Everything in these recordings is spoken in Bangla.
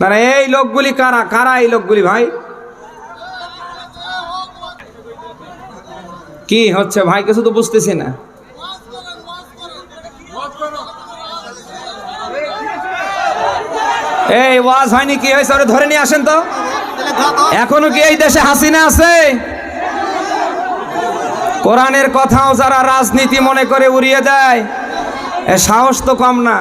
তারা এই লোকগুলি কারা? কারা এই লোকগুলি ভাই? কি হচ্ছে ভাই? কিছু তো বুঝতেছি না। এই, ওয়াজ হয়নি কি? হয়েছে ওরে ধরে নিয়ে আসেন তো। এখনও কি এই দেশে হাসিনা আছে? কোরআনের কথাও যারা রাজনীতি মনে করে উড়িয়ে দেয় সাহস তো কম না।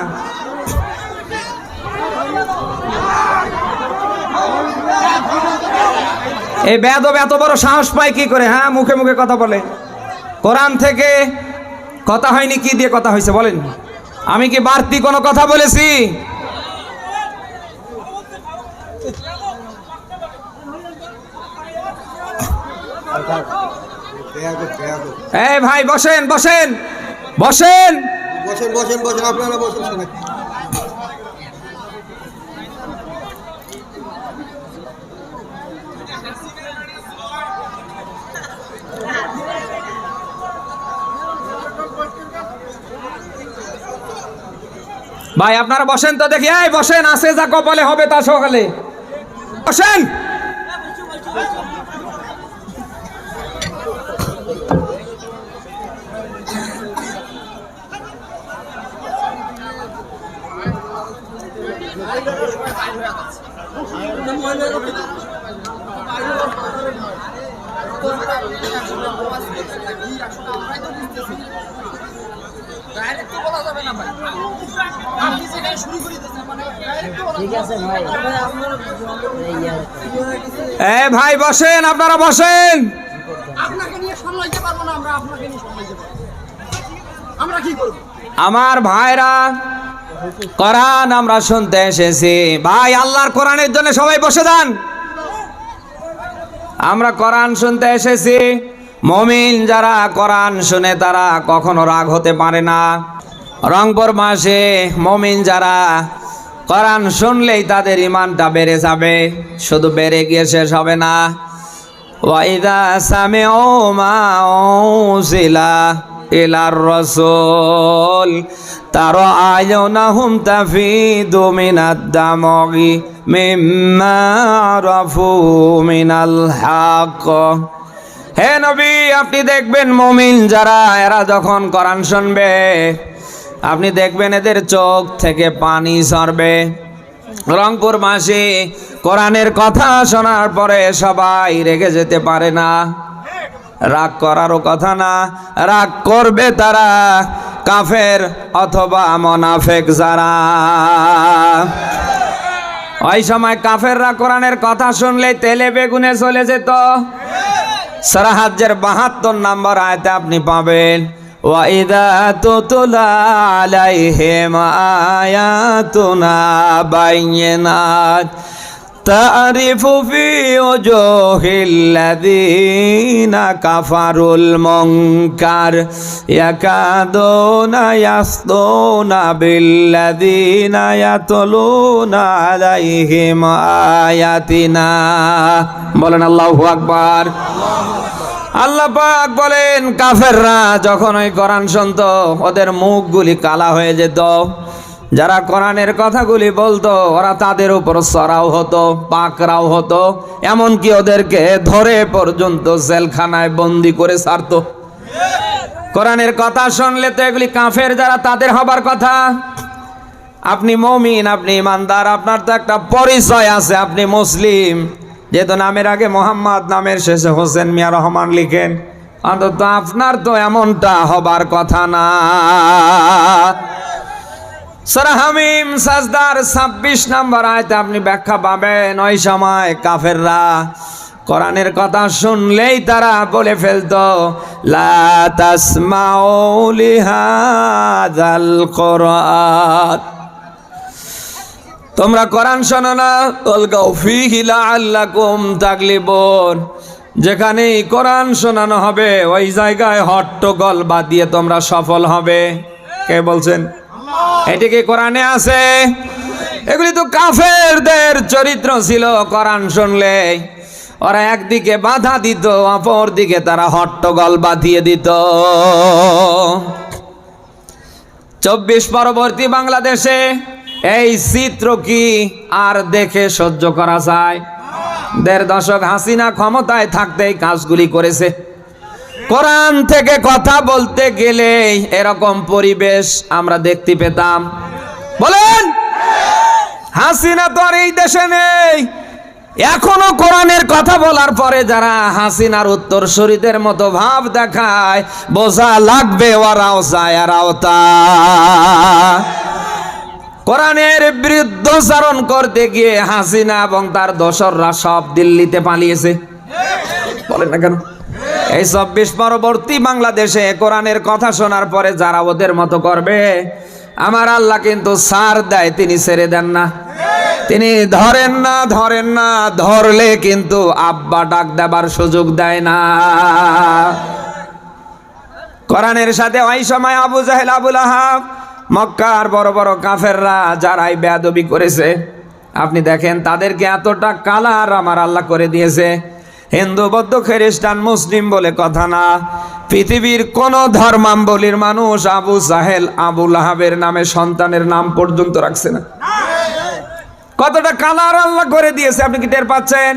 এই বেদব এত বড় সাহস পায় কি করে? হ্যাঁ মুখে মুখে কথা বলে। কোরআন থেকে কথা হয়নি, কি দিয়ে কথা হয়েছে বলেন? আমি কি বাড়তি কোনো কথা বলেছি? এই ভাই, বসেন বসেন বসেন। বসেন বসেন বসেন, আপনারা বসেন ভাই আপনারা বসেন তো দেখি। এই বসেন আসে যা কপালে হবে তা সকালে। বসেন! এ ভাই বসেন আপনারা বসেন। আমার ভাইরা কোরআন আমরা শুনতে এসেছি। ভাই আল্লাহর কোরআনের জন্য সবাই বসে যান। আমরা কোরআন শুনতে এসেছি। মমিন যারা কোরআন শুনে তারা কখনো রাগ হতে পারে না। রংপুর মাসে মমিন যারা কোরআন শুনলেই তাদের ইমানটা বেড়ে যাবে, শুধু বেড়ে গিয়ে শেষ হবে না। ওয়াইদা সামিউ মা উনজিলা ইলার রাসূল, তারা আয়ুনাহুম তাফিদু মিনাদ দামগি মিম্মা আরাফু মিনাল হক। হে নবী, আপনি দেখবেন মমিন যারা, এরা যখন কোরআন শুনবে আপনি দেখবেন এদের চোখ থেকে পানি সরবে। রংপুর মাসে কোরআনের কথা শোনার পরে সবাই রেগে যেতে পারে না। রাগ করারও কথা না, রাগ করবে তারা কাফের অথবা মনাফেক যারা। ওই সময় কাফেররা কোরআনের কথা শুনলে তেলে বেগুনে চলে যেত। সারাহাজ্যের বাহাত্তর নম্বর আয়তে আপনি পাবেন। وإذا تتلى عليهم آياتنا بينات تعرف في وجوه الذين كفروا المنكر يكادون يصدون بالذين يتلون عليهم آياتنا مولانا الله أكبر الله أكبر আল্লাহ পাক বলেন, কাফেররা যখন ওই কোরআন শুনতো, ওদের মুখগুলি কালা হয়ে যেত। যারা কোরআনের কথাগুলি বলতো, ওরা তাদের উপর সরাও হতো পাকরাও হতো। এমনকি ওদেরকে ধরে পর্যন্ত জেলখানায় বন্দি করে ছাড়তো। কোরআনের কথা শুনলে তো এগুলি কাফের যারা, তাদের হবার কথা। আপনি মমিন, আপনি ইমানদার, আপনার তো একটা পরিচয় আছে, আপনি মুসলিম। যেহেতু নামের আগে মোহাম্মদ, নামের শেষে হোসেন মিয়া রহমান লিখেন। অন্তত আপনার তো এমনটা হবার কথা না। সরা হামিম সাজদার ছাব্বিশ নম্বর আয়তে আপনি ব্যাখ্যা পাবেন, ওই সময় কাফেররা কোরআনের কথা শুনলেই তারা বলে ফেলতো, লা তাসমাউ লিহাযাল কোরআন। তোমরা কোরআন শোনো না? তলগাও ফিহি লাআল্লাকুম তাগলিবুন। যেখানে কোরআন শোনানো হবে ওই জায়গায় হট্টগোল বাদিয়ে তোমরা সফল হবে। কে বলছেন? এটি কি কোরআনে আছে? এগুলি তো কাফেরদের চরিত্র ছিল কোরআন শুনলে। ওরা একদিকে বাধা দিত অপর দিকে তারা হট্টগোল বাঁধিয়ে দিত। চব্বিশ পরবর্তী বাংলাদেশে এই চিত্র কি আর দেখে সহ্য করা যায়? দেড় দশক হাসিনা ক্ষমতায় থাকতে কাজগুলি করেছে। কোরআন থেকে কথা বলতে গেলে এরকম পরিবেশ আমরা দেখতে পেতাম। বলেন, হাসিনা তো আর এই দেশে নেই। এখনও কোরআনের কথা বলার পরে যারা হাসিনার উত্তর শরীদের মতো ভাব দেখায়, বোঝা লাগবে ওরাও যায় আর তা কোরআনের বিরুদ্ধচারণ করতে গিয়ে হাসিনা এবং তার দোসররা সব দিল্লিতে পালিয়েছে। বলেন না কেন? এই চব্বিশ পরবর্তী বাংলাদেশে কোরআনের কথা শোনার পরে যারা ওদের মতো করবে, আমার আল্লাহ কিন্তু সার দেয়, তিনি ছেড়ে দেন না। তিনি ধরেন না ধরেন না, ধরলে কিন্তু আব্বা ডাক দেবার সুযোগ দেয় না। কোরআনের সাথে ওই সময় আবু জাহেল, আবুল আহাব মক্কার বড় বড় কাফেররা যারাই বেয়াদবি করেছে আপনি দেখেন তাদেরকে এতটা কালার আমার আল্লাহ করে দিয়েছে। হিন্দু বৌদ্ধ খ্রিস্টান মুসলিম বলে কথা না। পৃথিবীর কোন ধর্মাম্বলীর মানুষ আবু সাহেল আবুল আহাবের নামে সন্তানের নাম পর্যন্ত রাখছে না। কতটা কালার আল্লাহ করে দিয়েছে আপনি কি টের পাচ্ছেন?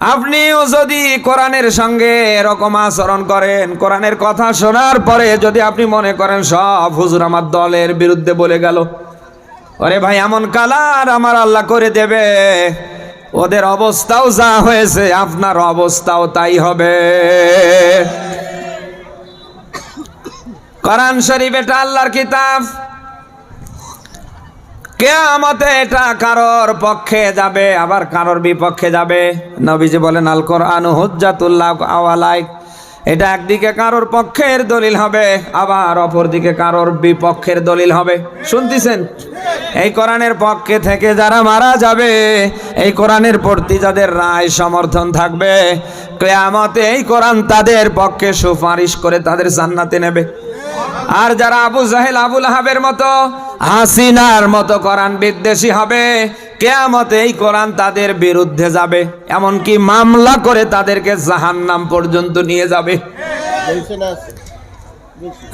আপনিও যদি কোরআনের সঙ্গে এরকম আচরণ করেন, কোরআনের কথা শোনার পরে যদি আপনি মনে করেন, সব হুজুর আমার দলের বিরুদ্ধে বলে গেল। ওরে ভাই, এমন কালার আমার আল্লাহ করে দেবে। ওদের অবস্থাও যা হয়েছে, আপনার অবস্থাও তাই হবে। কোরআন শরীফ, এটা আল্লাহর কিতাব কেয়ামতে এটা কারোর পক্ষে যাবে, আবার কারোর বিপক্ষে যাবে। নবীজি বলেন আল কোরআন হুজ্জাতুল্লাহ আওয়ালাইক। এটা একদিকে কারোর পক্ষের দলিল হবে, আবার অপর দিকে কারোর বিপক্ষের দলিল হবে। শুনতেছেন? এই কোরআনের পক্ষে থেকে যারা মারা যাবে, এই কোরআনের প্রতি যাদের রায় সমর্থন থাকবে, কেয়ামতে এই কোরআন তাদের পক্ষে সুপারিশ করে তাদের জান্নাতে নেবে। আর যারা আবু জাহেল, আবুল আহাবের মতো হাসিনার মতো কোরআন বিদ্বেষী হবে, কেয়ামতে এই কোরআন তাদের বিরুদ্ধে যাবে, এমনকি মামলা করে তাদেরকে জাহান্নাম পর্যন্ত নিয়ে যাবে।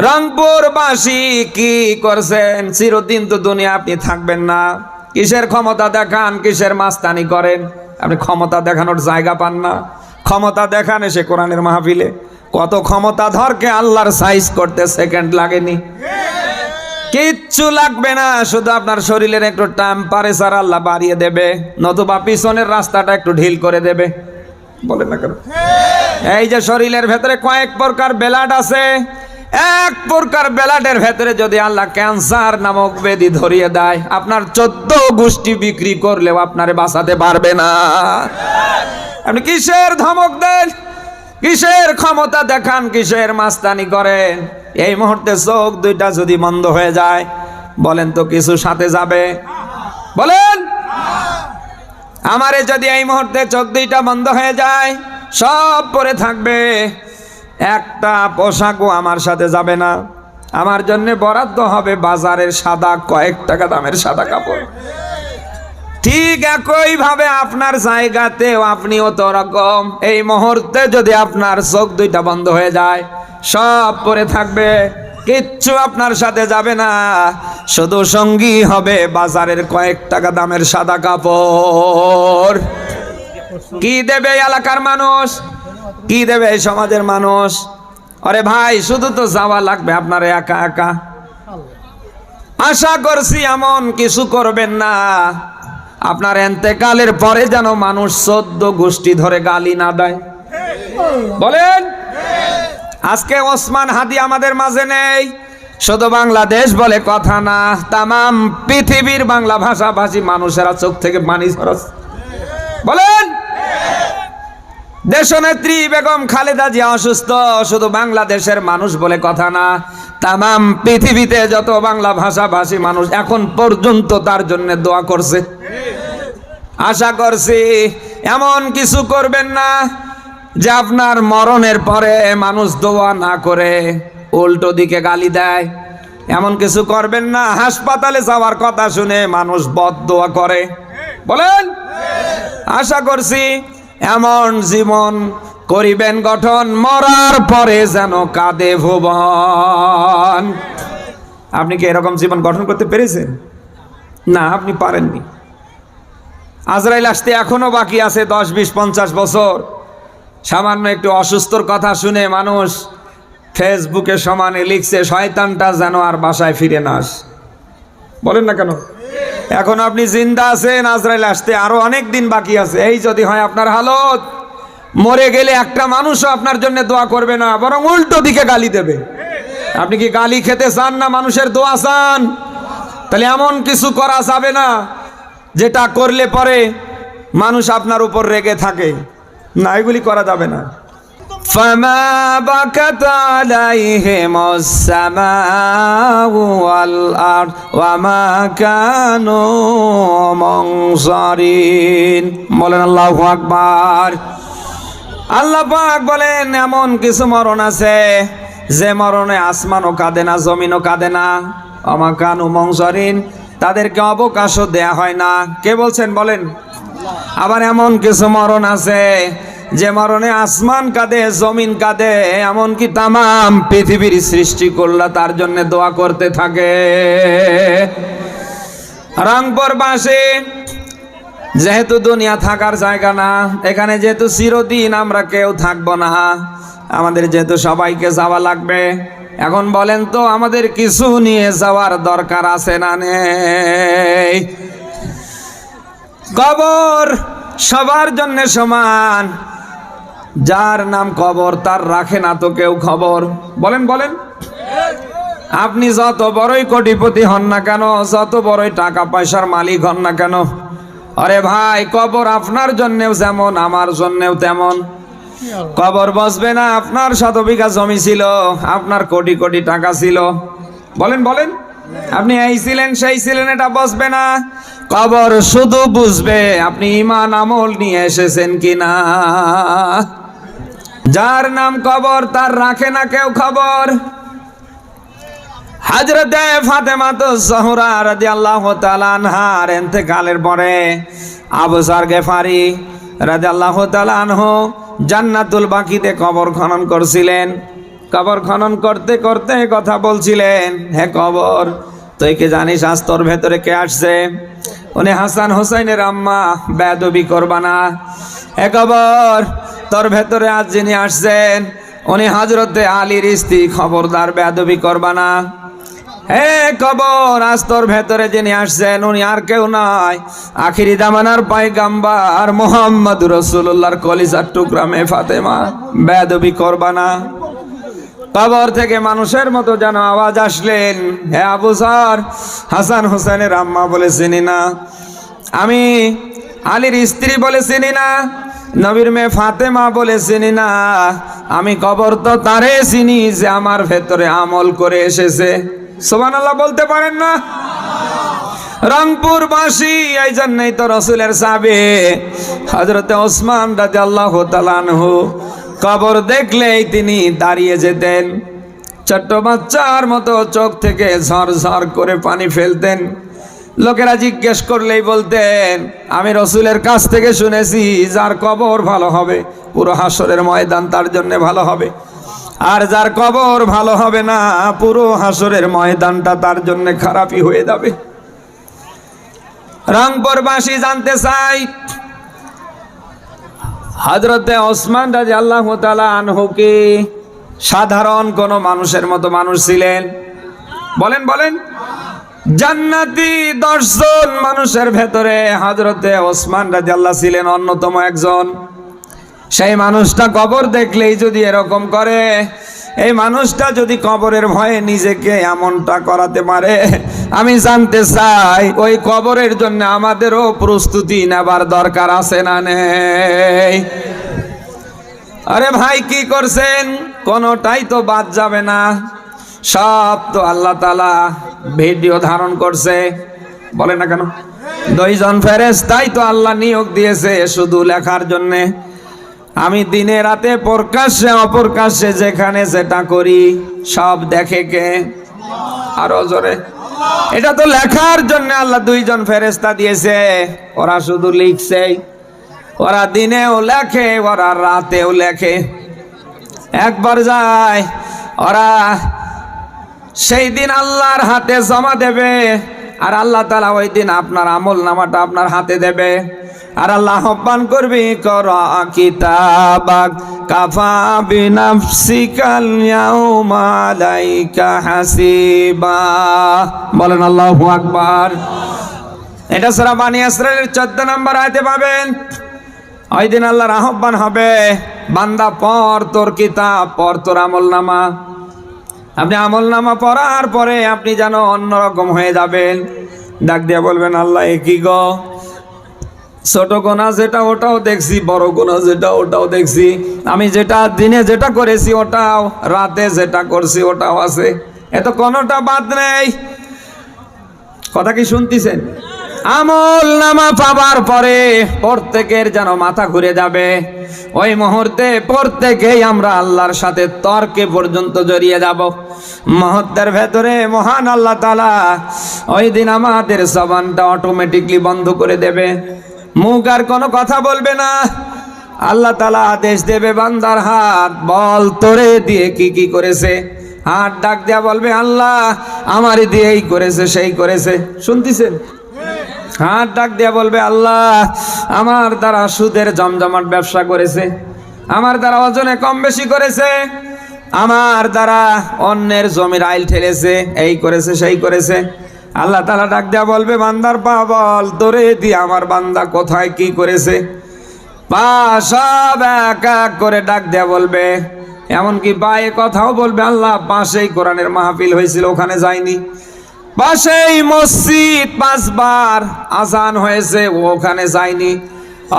রংপুরবাসী কি করছেন? চিরদিন তো দুনিয়া আপনি থাকবেন না। কিসের ক্ষমতা দেখান? কিসের মাস্তানি করেন? আপনি ক্ষমতা দেখানোর জায়গা পান না। ক্ষমতা দেখান এসে কোরআনের মাহফিলে। কত ক্ষমতা ধরকে আল্লাহর সাইজ করতে সেকেন্ড লাগেনি। কিচ্ছু লাগবে না, শুধু আপনার শরীরের একটু টেম্পারেচার আল্লাহ বাড়িয়ে দেবে, নতুবা পিছনের রাস্তাটা একটু ঢিল করে দেবে। বলেন না কেন? এই যে শরীরের ভেতরে কয়েক প্রকার বেলাড আছে, এক প্রকার বেলাডের ভেতরে যদি আল্লাহ ক্যান্সার নামক ব্যাধি ধরিয়ে দেয়, আপনার চোদ্দ গোষ্ঠী বিক্রি করলেও আপনারে বাঁচাতে পারবে না। আপনি কিসের ধমক দেন? কিসের ক্ষমতা দেখান, কিসের মাস্তানি করেন? এই মুহূর্তে চোখ দুইটা যদি বন্ধ হয়ে যায়, বলেন তো কিছু সাথে যাবে? বলেন! আমারে যদি এই মুহূর্তে চোখ দুইটা বন্ধ হয়ে যায়, সব পরে থাকবে। একটা পোশাকও আমার সাথে যাবে না। আমার জন্য বরাদ্দ হবে বাজারের সাদা কয়েক টাকা দামের সাদা কাপড়। ঠিক একই ভাবে আপনার জায়গাতেও আপনিও তো রকম এই মুহূর্তে যদি আপনার চোখ দুইটা বন্ধ হয়ে যায়, সব পরে থাকবে, কিচ্ছু আপনার সাথে যাবে না। শুধু সঙ্গী হবে বাজারের কয়েক টাকা দামের সাদা কাপড়। কি দেবে এলাকার মানুষ? কি দেবে এই সমাজের মানুষ? আরে ভাই, শুধু তো যাওয়া লাগবে আপনার একা একা। আশা করছি এমন কিছু করবেন না। আপনার এন্তেকালের পরে যেন মানুষ চোদ্দ গোষ্ঠী ধরে গালি না দেয়। বলেন? আজকে ওসমান হাদি আমাদের মাঝে নেই। শুধু বাংলাদেশ বলে কথা না, তামাম পৃথিবীর বাংলা ভাষাভাষী মানুষেরা চোখ থেকে পানি ঝরাচ্ছে। বলেন? দেশনেত্রী বেগম খালেদা জিয়া অসুস্থ, শুধু বাংলাদেশের মানুষ বলে কথা না, তামাম পৃথিবীতে যত বাংলা ভাষাভাষী মানুষ এখন পর্যন্ত তার জন্য দোয়া করছে। আশা করছি এমন কিছু করবেন না যে আপনার মরণের পরে মানুষ দোয়া না করে উল্টো দিকে গালি দেয়। এমন কিছু করবেন না। হাসপাতালে যাওয়ার কথা শুনে মানুষ বদ দোয়া করে। বলেন? আশা করছি এমন জীবন করিবেন গঠন, মরার পরে যেন কাঁদে ভুবন। আপনি কি এরকম জীবন গঠন করতে পেরেছেন? না, আপনি পারেননি। আজরাইল আসতে এখনও বাকি আছে দশ, বিশ, পঞ্চাশ বছর। সামান্য একটু অসুস্থর কথা শুনে মানুষ ফেসবুকে সমানে লিখছে, শয়তানটা যেন আর বাসায় ফিরে না আসে। বলেন না কেন? এখন আপনি জিন্দা আছেন, আজরাইল আসতে আরও অনেক দিন বাকি আছে। এই যদি হয় আপনার হালত, মরে গেলে একটা মানুষও আপনার জন্য দোয়া করবে না, বরং উল্টো দিকে গালি দেবে। আপনি কি গালি খেতে চান না মানুষের দোয়া চান? তাহলে এমন কিছু করা যাবে না। যেটা করলে পরে মানুষ আপনার উপর রেগে থাকে না এগুলি করা যাবে না فما بكت عليهم السماء والأرض وما كانوا منصرين বলেন আল্লাহু আকবার আল্লাহ পাক বলেন এমন কিছু মরণ আছে যে মরণে আসমানও কাঁদে না জমিনও কাঁদে না অমাকানু মংসরিন তাদেরকে অবকাশও দেয়া হয় না। কে বলছেন, বলেন? আবার এমন কিছু মরণ আছে, যে মরণে আসমান কাঁদে, জমিন কাঁদে, এমনকি তামাম পৃথিবীর সৃষ্টি করলা তার জন্য দোয়া করতে থাকে। রংপুর বাসে যেহেতু দুনিয়া থাকার জায়গা না, এখানে যেহেতু চিরদিন আমরা কেউ থাকব না, আমাদের যেহেতু সবাইকে যাওয়া লাগবে এখন বলেন তো, আমাদের কিছু নিয়ে যাওয়ার দরকার আছে না নেই? কবর সবার জন্য সমান। যার নাম কবর, তার রাখে না তো কেউ খবর। বলেন বলেন। আপনি যত বড়ই কোটিপতি হন না কেন, যত বড়ই টাকা পয়সার মালিক হন না কেন, আরে ভাই, কবর আপনার জন্যেও যেমন, আমার জন্যেও তেমন। কবর বসবে না, আপনার শত বিঘা জমি ছিল, আপনার কোটি কোটি টাকা ছিল। বলেন বলেন। আপনি এই ছিলেন, সেই ছিলেন, এটা বসবে না। কবর শুধু বুঝবে, আপনি ইমান আমল নিয়ে এসেছেন কিনা। যার নাম কবর, তার রাখে না কেউ খবর। হাজরতে ফাতেমা তো আবু জার গেফারি তাআলা আনহু জান্নাতুল বাকিতে কবর খনন করছিলেন। কবর খনন করতে করতে কথা বলছিলেন, হে কবর, তুই কি জানিস আজ তোর ভেতরে কে আসছে? উনি হাসান হোসেনের আম্মা বেদবি করবা না। হে কবর, তোর ভেতরে আজ যিনি আসছেন, উনি হাজরতে আলীর স্ত্রী খবরদার বেদবি করবা না। হে কবর, আজ তোর ভেতরে যিনি আসছেন, উনি আর কেউ নয় আখিরি দামানার পাইগাম্বার মোহাম্মদ রসুল্লাহর কলিজার টুকরা মে ফাতেমা, বেদবি করবানা কবর থেকে মানুষের মতো যেন আওয়াজ আসলেন। হে আবু স্যার হাসান হোসেনের আম্মা বলে চিনি না। আমি আলীর স্ত্রী বলে চিনি না, নবীর মেয়ে ফাতেমা বলে চিনি না। আমি কবর তো তারে চিনি যে আমার ভেতরে আমল করে এসেছে। সোমান আল্লাহ বলতে পারেন না? রংপুর বাসী এই জন্যই তো রসুলের সাবে হজরতে ওসমান রাজা আল্লাহ তালানহু কবর দেখলেই তিনি দাঁড়িয়ে যেতেন। ছোট্ট বাচ্চার মতো চোখ থেকে ঝর ঝরঝর করে পানি ফেলতেন। লোকেরা জিজ্ঞেস করলেই বলতেন, আমি রসুলের কাছ থেকে শুনেছি, যার কবর ভালো হবে, পুরো হাসরের ময়দান তার জন্য ভালো হবে। আর যার কবর ভালো হবে না, পুরো হাসরের ময়দানটা তার জন্য খারাপই হয়ে যাবে। রংপুরবাসী জানতে চাই হজরতে ওসমান রাজি আল্লাহ আনহু কি সাধারণ কোন মানুষের মতো মানুষ ছিলেন? বলেন বলেন। জান্নাতি দশজন মানুষের ভেতরে হজরতে ওসমান রাজি আল্লাহ ছিলেন অন্যতম একজন। সেই মানুষটা কবর দেখলেই যদি এরকম করে, এই মানুষটা যদি কবরের ভয়ে নিজেকে এমনটা করাতে পারে, আমি জানতে চাই ওই কবরের জন্য আমাদেরও প্রস্তুতি নেবার দরকার আছে না নেই? আরে ভাই, কি করছেন? কোনোটাই তো বাদ যাবে না। সব তো আল্লাহ তালা ভিডিও ধারণ করছে। বলে না কেন? দুইজন ফেরেস তাই তো আল্লাহ নিয়োগ দিয়েছে শুধু লেখার জন্যে। আমি দিনে রাতে প্রকাশ্যে, অপ্রকাশ্যে যেখানে যেটা করি, সব দেখে কে? আরও জোরে। এটা তো লেখার জন্য আল্লাহ দুইজন ফেরেস্তা দিয়েছে। ওরা শুধু লিখছে। ওরা দিনেও লেখে, ওরা রাতেও লেখে। একবার যায়, ওরা সেই দিন আল্লাহর হাতে জমা দেবে, আর আল্লাহ তালা ওই দিন আপনার আমল নামাটা আপনার হাতে দেবে। আর আল্লাহ আহ্বান করবি, কর কিতাবাক কাফা বিনাফসিকাল ইয়াউমা আলাইকা হাসিবা। বলেন আল্লাহু আকবার। এটা সারা বানি ইসরায়েলের চোদ্দ নম্বর আয়তে পাবেন। ওই দিন আল্লাহর আহ্বান হবে, বান্দা পর তোর কিতাব, পর তোর আমল নামা আপনি আমল নামা পড়ার পরে আপনি যেন অন্যরকম হয়ে যাবেন। ডাক দিয়ে বলবেন, আল্লাহ এ কি গো? ছোট গোনা যেটা, ওটাও দেখছি, বড় গোনা যেটা, ওটাও দেখছি। আমি যেটা দিনে যেটা করেছি, ওটাও রাতে যেটা করছি, ওটাও আছে। এত কোনোটা বাদ নেই। কথা কি শুনতেছেন? আমল নামা পাবার পরে প্রত্যেকের যেন মাথা ঘুরে যাবে। ওই মুহূর্তে প্রত্যেকেই আমরা আল্লাহর সাথে তর্কে পর্যন্ত জড়িয়ে যাব। মহত্বের ভেতরে মহান আল্লাহ তালা ওই দিন আমাদের জবানটা অটোমেটিকলি বন্ধ করে দেবে। মুখ আর কোনো কথা বলবে না। আল্লাহ তালা আদেশ দেবে, বান্দার হাত বল তোরে দিয়ে কি কি করেছে। হাত ডাক দেয়া বলবে, আল্লাহ আমারই দিয়ে এই করেছে, সেই করেছে। শুনতেছেন? হাত ডাক দেয়া বলবে, আল্লাহ আমার দ্বারা সুদের জমজমাট ব্যবসা করেছে। আমার দ্বারা ওজনে কম বেশি করেছে। আমার দ্বারা অন্যের জমির আইল ঠেলেছে, এই করেছে, সেই করেছে। আল্লাহ তালা ডাক দেয়া বলবে, বান্দার পা বল তোরে দিয়ে আমার বান্দা কোথায়, কি করেছে? পা সব এক এক করে ডাক দেয়া বলবে। এমনকি পায়ে কথাও বলবে, আল্লাহ পাশেই কোরআনের মাহফিল হয়েছিল, ওখানে যায়নি। পাশেই মসজিদ পাঁচবার আজান হয়েছে ওখানে যায়নি।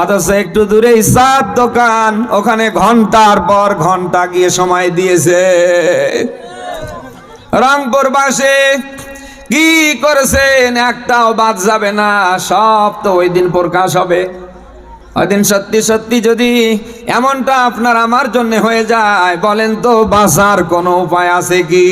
অথচ একটু দূরেই সাত দোকান, ওখানে ঘণ্টার পর ঘণ্টা গিয়ে সময় দিয়েছে। রংপুর বাসে কি করেছেন? একটাও বাদ যাবে না। সব তো ওই দিন প্রকাশ হবে। ওই দিন সত্যি সত্যি যদি এমনটা আপনার আমার জন্য হয়ে যায়, বলেন তো বাঁচার কোনো উপায় আছে কি?